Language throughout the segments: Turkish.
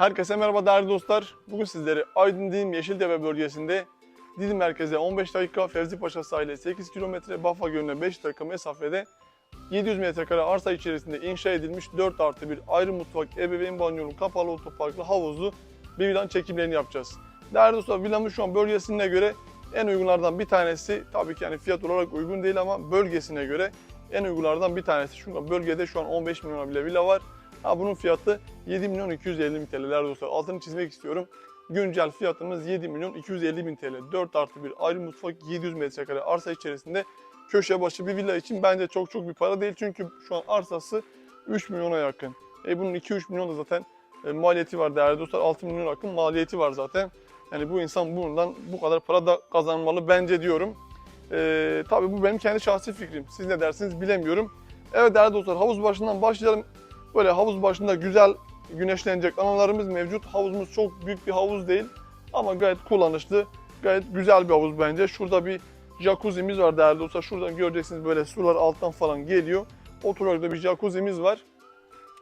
Herkese merhaba değerli dostlar. Bugün sizleri Aydın Didim Yeşiltepe bölgesinde Didim merkeze 15 dakika, Fevzi Paşa sahile 8 kilometre, Bafa Gölü'ne 5 dakika mesafede 700 metrekare arsa içerisinde inşa edilmiş 4 artı 1 ayrı mutfak, ebeveyn banyolu, kapalı otoparklı, havuzlu bir villanın çekimlerini yapacağız. Değerli dostlar villamız şu an bölgesine göre en uygunlardan bir tanesi. Tabii ki yani fiyat olarak uygun değil ama bölgesine göre en uygunlardan bir tanesi. Çünkü bölgede şu an 15 milyona bile villa var. Ha, bunun fiyatı 7 milyon 250 bin TL değerli dostlar. Altını çizmek istiyorum. Güncel fiyatımız 7 milyon 250 bin TL. 4 artı 1 ayrı mutfak 700 metrekare arsa içerisinde köşe başı bir villa için bence çok çok bir para değil. Çünkü şu an arsası 3 milyona yakın. E bunun 2-3 milyon da zaten e, maliyeti var değerli dostlar. 6 milyon yakın maliyeti var zaten. Yani bu insan bundan bu kadar para da kazanmalı bence diyorum. E, tabii bu benim kendi şahsi fikrim. Siz ne dersiniz bilemiyorum. Evet değerli dostlar havuz başından başlayalım. Böyle havuz başında güzel güneşlenecek alanlarımız mevcut. Havuzumuz çok büyük bir havuz değil ama gayet kullanışlı, gayet güzel bir havuz bence. Şurada bir jacuzzi'miz var değerli dostlar. Şuradan göreceksiniz böyle sular alttan falan geliyor. Oturakta bir jacuzzi'miz var.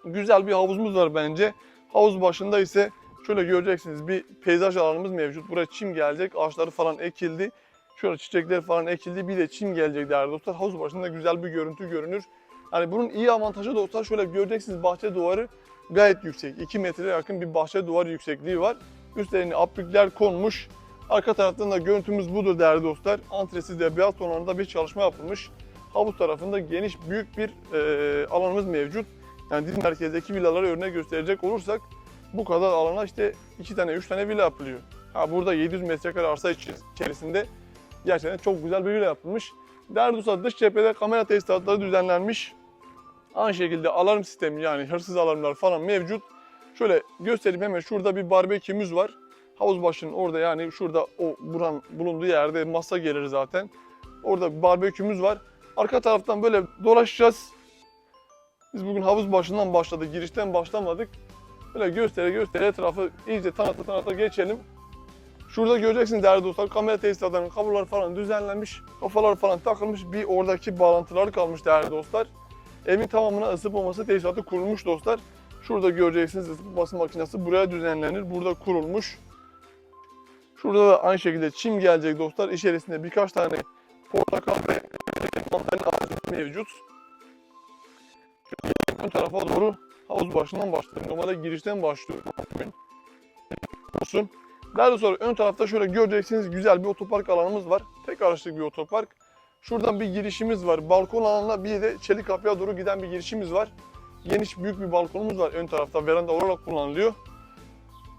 Güzel bir havuzumuz var bence. Havuz başında ise şöyle göreceksiniz bir peyzaj alanımız mevcut. Buraya çim gelecek, ağaçları falan ekildi. Şöyle çiçekler falan ekildi. Bir de çim gelecek değerli dostlar. Havuz başında güzel bir görüntü görünür. Hani bunun iyi avantajı da olsa şöyle göreceksiniz bahçe duvarı gayet yüksek. 2 metreye yakın bir bahçe duvarı yüksekliği var. Üstlerine aplikler konmuş. Arka taraftan da görüntümüz budur değerli dostlar. Antresiz ve beyaz tonlarında bir çalışma yapılmış. Havuz tarafında geniş büyük bir e, alanımız mevcut. Yani Didim merkezdeki villaları örnek gösterecek olursak bu kadar alana işte 2 tane 3 tane villa yapılıyor. Ha burada 700 metrekare arsa içerisinde gerçekten çok güzel bir villa yapılmış. Değerli dostlar dış cephede kamera tesisatları düzenlenmiş. Aynı şekilde alarm sistemi yani hırsız alarmlar falan mevcut. Şöyle göstereyim hemen şurada bir barbekümüz var. Havuz başının orada yani şurada o buran bulunduğu yerde masa gelir zaten. Orada bir barbekümüz var. Arka taraftan böyle dolaşacağız. Biz bugün havuz başından başladık, girişten başlamadık. Böyle göstere göstere etrafı iyice tanıta tanıta geçelim. Şurada göreceksiniz değerli dostlar kamera tesisatlarının kabloları falan düzenlenmiş. Kafalar falan takılmış. Bir oradaki bağlantılar kalmış değerli dostlar. Evin tamamına ısıtmaması tesisatı kurulmuş dostlar. Şurada göreceksiniz ısıtması makinesi buraya düzenlenir. Burada kurulmuş. Şurada da aynı şekilde çim gelecek dostlar. İçerisinde birkaç tane portakal ve mandalina ağacı mevcut. Şöyle ön tarafa doğru havuz başından başlıyorum. Normalde girişten başlıyorum. Olsun. Daha sonra ön tarafta şöyle göreceksiniz güzel bir otopark alanımız var. Tek araçlık bir otopark. Şuradan bir girişimiz var. Balkon alanına bir de çelik kapıya doğru giden bir girişimiz var. Geniş büyük bir balkonumuz var ön tarafta. Veranda olarak kullanılıyor.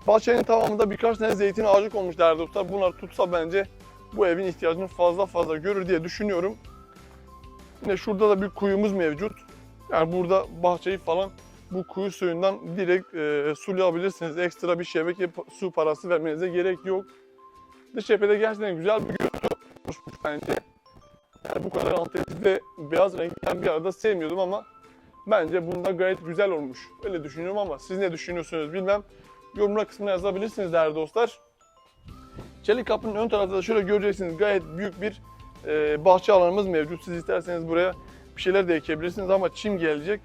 Bahçenin tamamında birkaç tane zeytin ağacı konmuş değerli dostlar. Bunlar tutsa bence bu evin ihtiyacını fazla fazla görür diye düşünüyorum. Yine şurada da bir kuyumuz mevcut. Yani burada bahçeyi falan bu kuyu suyundan direkt e, sulayabilirsiniz. Ekstra bir şebeke su parası vermenize gerek yok. Dış cephede gerçekten güzel bir görüntü oluşmuş bence. Yani bu kadar antetli ve beyaz renkten bir arada sevmiyordum ama bence bunda gayet güzel olmuş. Öyle düşünüyorum ama siz ne düşünüyorsunuz bilmem. Yorumlar kısmına yazabilirsiniz değerli dostlar. Çelik kapının ön tarafında da şöyle göreceksiniz gayet büyük bir e, bahçe alanımız mevcut. Siz isterseniz buraya bir şeyler de ekebilirsiniz ama çim gelecek.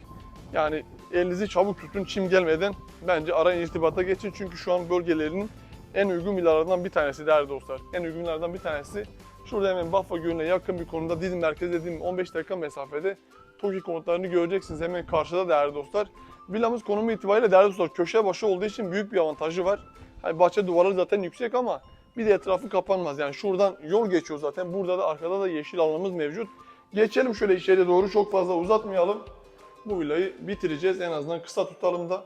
Yani elinizi çabuk tutun çim gelmeden bence arayın irtibata geçin. Çünkü şu an bölgelerinin en uygun villalardan bir tanesi değerli dostlar. En uygunlardan bir tanesi. Şurada hemen Baffa Gölü'ne yakın bir konumda Didim merkezi dediğim 15 dakika mesafede TOKİ konutlarını göreceksiniz hemen karşıda değerli dostlar. Villamız konumu itibariyle değerli dostlar köşe başı olduğu için büyük bir avantajı var. Hani bahçe duvarları zaten yüksek ama bir de etrafı kapanmaz. Yani şuradan yol geçiyor zaten. Burada da arkada da yeşil alanımız mevcut. Geçelim şöyle içeri doğru çok fazla uzatmayalım. Bu villayı bitireceğiz. En azından kısa tutalım da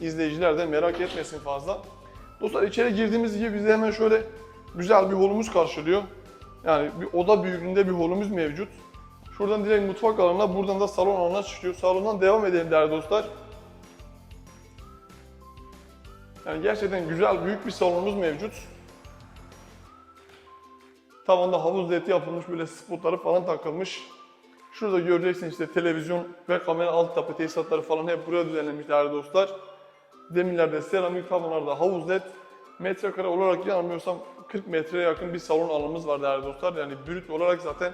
izleyiciler de merak etmesin fazla. Dostlar içeri girdiğimiz gibi bize hemen şöyle güzel bir holumuz karşılıyor. Yani bir oda büyüklüğünde bir holumuz mevcut. Şuradan direkt mutfak alanına, buradan da salon alanına çıkıyor. Salondan devam edelim değerli dostlar. Yani gerçekten güzel, büyük bir salonumuz mevcut. Tavanda havuz ledi yapılmış, böyle spotları falan takılmış. Şurada göreceksiniz işte televizyon ve kamera alt tapı tesisatları falan hep buraya düzenlenmiş değerli dostlar. Demirlerde seramik, tavanlarda havuz led. Metrekare olarak yanılmıyorsam 40 metreye yakın bir salon alanımız var değerli dostlar. Yani brüt olarak zaten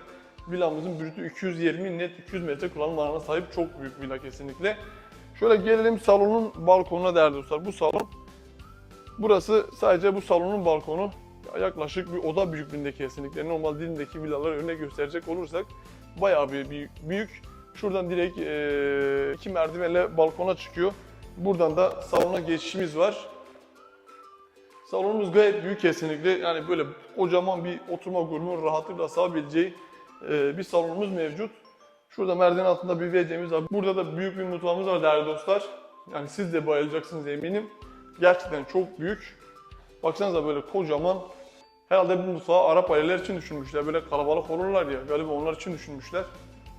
villamızın brütü 220 net 200 metre kullanım alanına sahip çok büyük villa kesinlikle. Şöyle gelelim salonun balkonuna değerli dostlar. Bu salon Burası sadece bu salonun balkonu. Yaklaşık bir oda büyüklüğünde kesinlikle. Normal dilindeki villaları örnek gösterecek olursak bayağı bir büyük. büyük. Şuradan direkt iki merdivenle balkona çıkıyor. Buradan da salona geçişimiz var. Salonumuz gayet büyük kesinlikle. Yani böyle kocaman bir oturma grubunun rahatlıkla sığabileceği eee, bir salonumuz mevcut. Şurada merdiven altında bir WC'miz var. Burada da büyük bir mutfağımız var değerli dostlar. Yani siz de bayılacaksınız eminim. Gerçekten çok büyük. Baksanıza böyle kocaman. Herhalde bu mutfağı Arap aileler için düşünmüşler. Böyle kalabalık olurlar ya. Galiba onlar için düşünmüşler.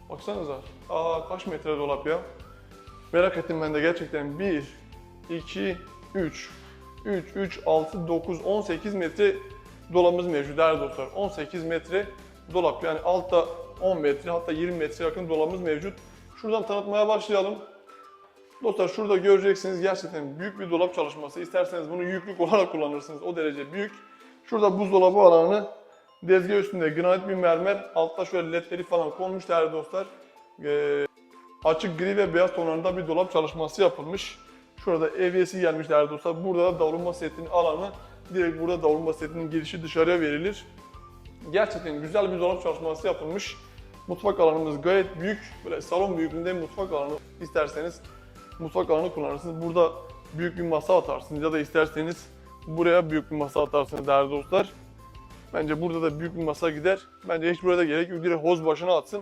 Baksanıza. Aa kaç metre dolap ya. Merak ettim ben de gerçekten 1, 2, 3, 3, 3, 6, 9, 18 metre dolabımız mevcut değerli dostlar. 18 metre dolap yani altta 10 metre hatta 20 metre yakın dolabımız mevcut. Şuradan tanıtmaya başlayalım. Dostlar şurada göreceksiniz gerçekten büyük bir dolap çalışması. İsterseniz bunu yüklük olarak kullanırsınız. O derece büyük. Şurada buzdolabı alanı. Dezgah üstünde granit bir mermer. Altta şöyle ledleri falan konmuş değerli dostlar. Ee, açık gri ve beyaz tonlarında bir dolap çalışması yapılmış. Şurada evyesi gelmiş değerli dostlar. Burada da davulma setinin alanı. Direkt burada davulma setinin girişi dışarıya verilir. Gerçekten güzel bir dolap çalışması yapılmış. Mutfak alanımız gayet büyük. Böyle salon büyüklüğünde mutfak alanı isterseniz mutfak alanı kullanırsınız. Burada büyük bir masa atarsınız ya da isterseniz buraya büyük bir masa atarsınız değerli dostlar. Bence burada da büyük bir masa gider. Bence hiç burada gerek yok. Direkt hoz başına atsın.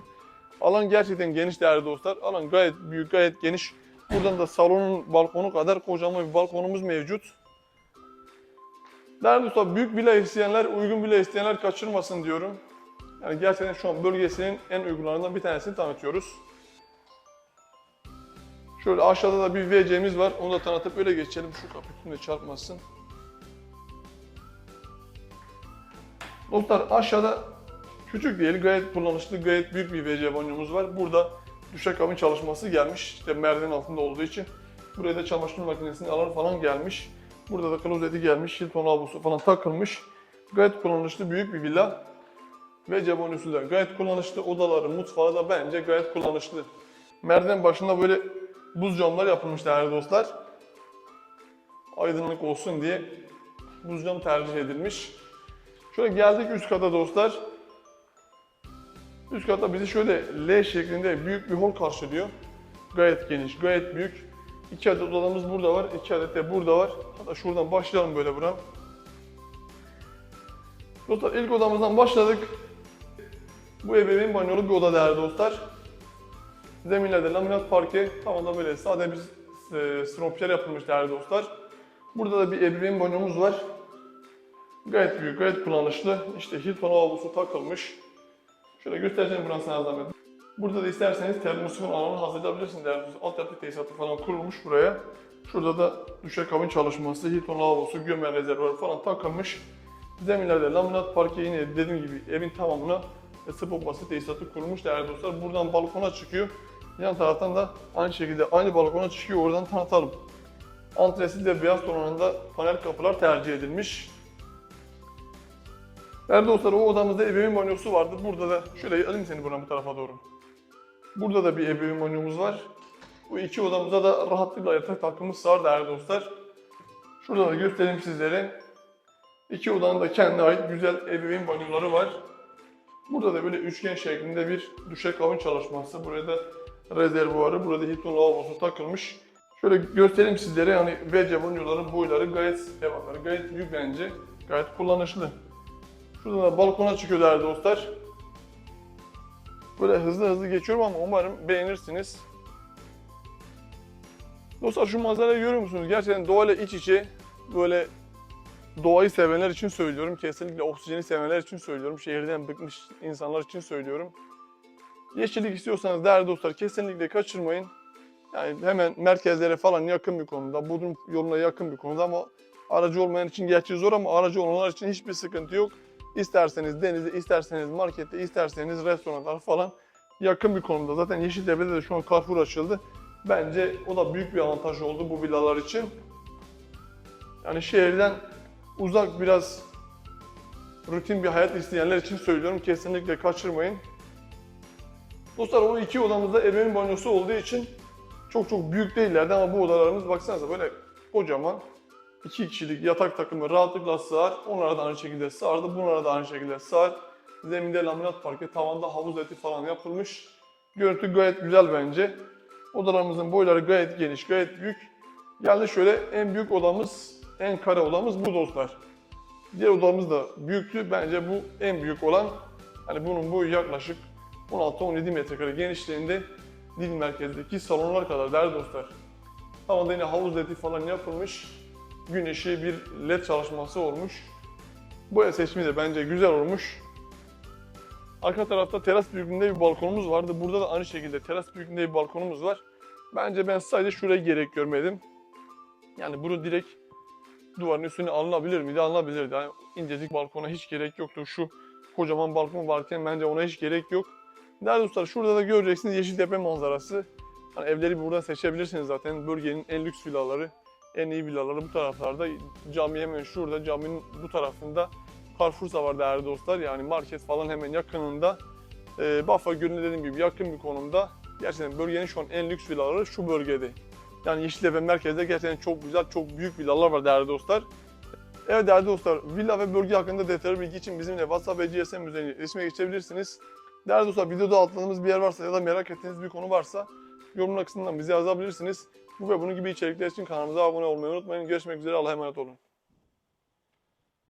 Alan gerçekten geniş değerli dostlar. Alan gayet büyük, gayet geniş. Buradan da salonun balkonu kadar kocaman bir balkonumuz mevcut. Değerli dostlar büyük villa isteyenler, uygun villa isteyenler kaçırmasın diyorum. Yani gerçekten şu an bölgesinin en uygunlarından bir tanesini tanıtıyoruz. Şöyle aşağıda da bir WC'miz var. Onu da tanıtıp öyle geçelim. Şu kapı de çarpmasın. Dostlar aşağıda küçük değil, gayet kullanışlı, gayet büyük bir WC banyomuz var. Burada duşakabin çalışması gelmiş. İşte merdiven altında olduğu için. Buraya da çamaşır makinesinin alanı falan gelmiş. Burada da klozeti gelmiş, Hilton lavabosu falan takılmış. Gayet kullanışlı büyük bir villa. WC banyosu da gayet kullanışlı. Odaları, mutfağı da bence gayet kullanışlı. Merdiven başında böyle buz camlar yapılmış değerli dostlar. Aydınlık olsun diye buz cam tercih edilmiş. Şöyle geldik üst kata dostlar. Üst katta bizi şöyle L şeklinde büyük bir hol karşılıyor. Gayet geniş, gayet büyük. İki adet odamız burada var, iki adet de burada var. Hatta şuradan başlayalım böyle buna. Dostlar ilk odamızdan başladık. Bu ebeveyn banyolu bir oda değerli dostlar. Zeminlerde laminat parke, tavanda böyle sade bir e, stropjer yapılmış değerli dostlar. Burada da bir ebeveyn banyomuz var. Gayet büyük, gayet kullanışlı. İşte Hilton lavabosu takılmış. Şöyle göstereceğim buradan sana zahmet. Burada da isterseniz termosifon alanı hazırlayabilirsiniz dostlar. Altyapı tesisatı falan kurulmuş buraya. Şurada da duşakabin çalışması, Hilton lavabosu, gömme rezervuarı falan takılmış. Zeminlerde laminat parke yine dediğim gibi evin tamamına ısı pompası tesisatı kurulmuş değerli dostlar. Buradan balkona çıkıyor. Yan taraftan da aynı şekilde aynı balkona çıkıyor. Oradan tanıtalım. Antresi de beyaz tonlarında panel kapılar tercih edilmiş. Değerli dostlar o odamızda ebeveyn banyosu vardı. Burada da şöyle alayım seni buradan bu tarafa doğru. Burada da bir ebeveyn banyomuz var. Bu iki odamıza da rahatlıkla yatak takımımız sığar değerli dostlar. Şurada da göstereyim sizlere. İki odanın da kendine ait güzel ebeveyn banyoları var. Burada da böyle üçgen şeklinde bir duşakabin çalışması. Buraya da rezervuarı, burada Hilton lavabosu takılmış. Şöyle göstereyim sizlere yani WC banyoların boyları gayet ebatları gayet büyük bence. Gayet kullanışlı. Şuradan da balkona çıkıyor değerli dostlar. Böyle hızlı hızlı geçiyorum ama umarım beğenirsiniz. Dostlar şu manzarayı görüyor musunuz? Gerçekten doğayla iç içe böyle doğayı sevenler için söylüyorum. Kesinlikle oksijeni sevenler için söylüyorum. Şehirden bıkmış insanlar için söylüyorum. Yeşillik istiyorsanız değerli dostlar kesinlikle kaçırmayın. Yani hemen merkezlere falan yakın bir konuda, Bodrum yoluna yakın bir konuda ama aracı olmayan için gerçi zor ama aracı olanlar için hiçbir sıkıntı yok. İsterseniz denize, isterseniz markette, isterseniz restoranlar falan yakın bir konumda. Zaten Yeşiltepe'de de şu an Carrefour açıldı. Bence o da büyük bir avantaj oldu bu villalar için. Yani şehirden uzak biraz rutin bir hayat isteyenler için söylüyorum. Kesinlikle kaçırmayın. Dostlar o iki odamızda ebeveyn banyosu olduğu için çok çok büyük değillerdi ama bu odalarımız baksanıza böyle kocaman. İki kişilik yatak takımı rahatlıkla sığar. Onlara da aynı şekilde sığardı. Bunlara da aynı şekilde sığar. Zeminde laminat parke, tavanda havuz eti falan yapılmış. Görüntü gayet güzel bence. Odalarımızın boyları gayet geniş, gayet büyük. Yani şöyle en büyük odamız, en kare odamız bu dostlar. Diğer odamız da büyüktü. Bence bu en büyük olan. Hani bunun boyu yaklaşık 16-17 metrekare genişliğinde dil merkezdeki salonlar kadar değerli dostlar. Tavanda yine havuz ledi falan yapılmış. Gün ışığı bir led çalışması olmuş. Bu ev seçimi de bence güzel olmuş. Arka tarafta teras büyüklüğünde bir balkonumuz vardı. Burada da aynı şekilde teras büyüklüğünde bir balkonumuz var. Bence ben sadece şuraya gerek görmedim. Yani bunu direkt duvarın üstüne alınabilir miydi? Alınabilirdi. Yani incecik balkona hiç gerek yoktu. Şu kocaman balkon varken bence ona hiç gerek yok. Değerli dostlar şurada da göreceksiniz Yeşiltepe manzarası. Hani evleri buradan seçebilirsiniz zaten. Bölgenin en lüks villaları, en iyi villaları bu taraflarda. Cami hemen şurada, caminin bu tarafında Carrefour'sa var değerli dostlar. Yani market falan hemen yakınında. Ee, Bafra Gölü'ne dediğim gibi yakın bir konumda. Gerçekten bölgenin şu an en lüks villaları şu bölgede. Yani Yeşiltepe merkezde gerçekten çok güzel, çok büyük villalar var değerli dostlar. Evet değerli dostlar, villa ve bölge hakkında detaylı bilgi için bizimle WhatsApp ve GSM üzerinden iletişime geçebilirirsiniz. Değerli dostlar, videoda atladığımız bir yer varsa ya da merak ettiğiniz bir konu varsa yorumlar kısmından bize yazabilirsiniz. Bu ve bunun gibi içerikler için kanalımıza abone olmayı unutmayın. Görüşmek üzere, Allah'a emanet olun.